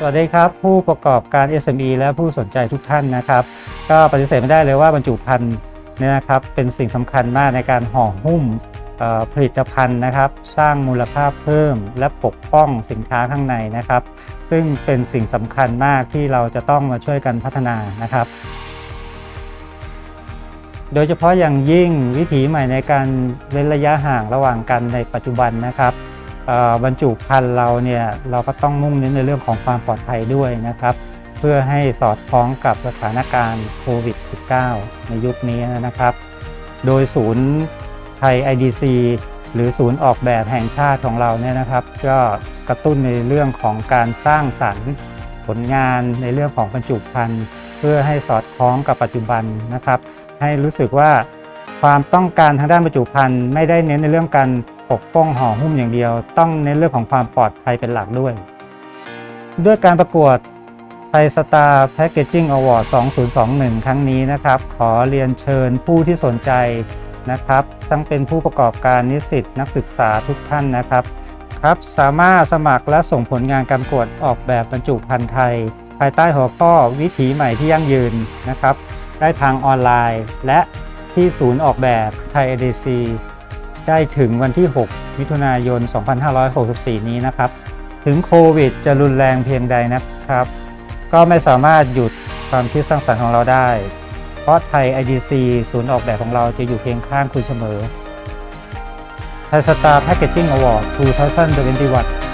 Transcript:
สวัสดีครับผู้ประกอบการ SME และผู้สนใจทุกท่านนะครับ ก็ปฏิเสธไม่ได้เลยว่าบรรจุภัณฑ์เนี่ยนะครับเป็นสิ่งสำคัญมากในการห่อหุ้มผลิตภัณฑ์นะครับ สร้างมูลค่าเพิ่ม และปกป้องสินค้าข้างในนะครับ ซึ่งเป็นสิ่งสำคัญมากที่เราจะต้องมาช่วยกันพัฒนานะครับ โดยเฉพาะอย่างยิ่งวิถีใหม่ในการเว้นระยะห่างระหว่างกันในปัจจุบันนะครับ บรรจุภัณฑ์เราเนี่ยเราก็ต้องมุ่งเน้นในเรื่องของความปลอดภัยด้วยนะครับ เพื่อให้สอดคล้องกับสถานการณ์โควิด -19 ในยุคนี้นะครับ โดยศูนย์ไทย IDC หรือศูนย์ออกแบบแห่งชาติของเราเนี่ยนะครับ ก็กระตุ้นในเรื่องของการสร้างสรรค์ผลงานในเรื่องของบรรจุภัณฑ์เพื่อให้สอดคล้องกับปัจจุบันนะครับ ให้รู้สึกว่าความต้องการทางด้านบรรจุภัณฑ์ไม่ได้เน้นในเรื่องการ ปกป้องห่อหุ้มอย่างเดียว ต้องเน้นเรื่องของความปลอดภัยเป็นหลักด้วย ด้วยการประกวดไทยสตาร์แพ c เกจิ้งอวอร์ด 2021 ครั้งนี้นะครับ ขอเรียนเชิญผู้ที่สนใจนะครับ ทั้งเป็นผู้ประกอบการนิสิตนักศึกษาทุกท่านนะครับครับ สามารถสมัครและส่งผลงานการประกวดออกแบบบรรจุภัณฑ์ไทย ภายใต้หัวข้อวิถีใหม่ที่ยั่งยืนนะครับ ได้ทางออนไลน์ และที่ศูนย์ออกแบบไทย ADC ได้ถึงวันที่ 6 มิถุนายน 2564 นี้นะครับ ถึงโควิดจะรุนแรงเพียงใดนะครับ ก็ไม่สามารถหยุดความคิดสร้างสรรค์ของเราได้ เพราะไทย IDC ศูนย์ออกแบบของเราจะอยู่เคียงข้างคุณเสมอไทยสตาร์แพคเกจิ้งอวอร์ด2021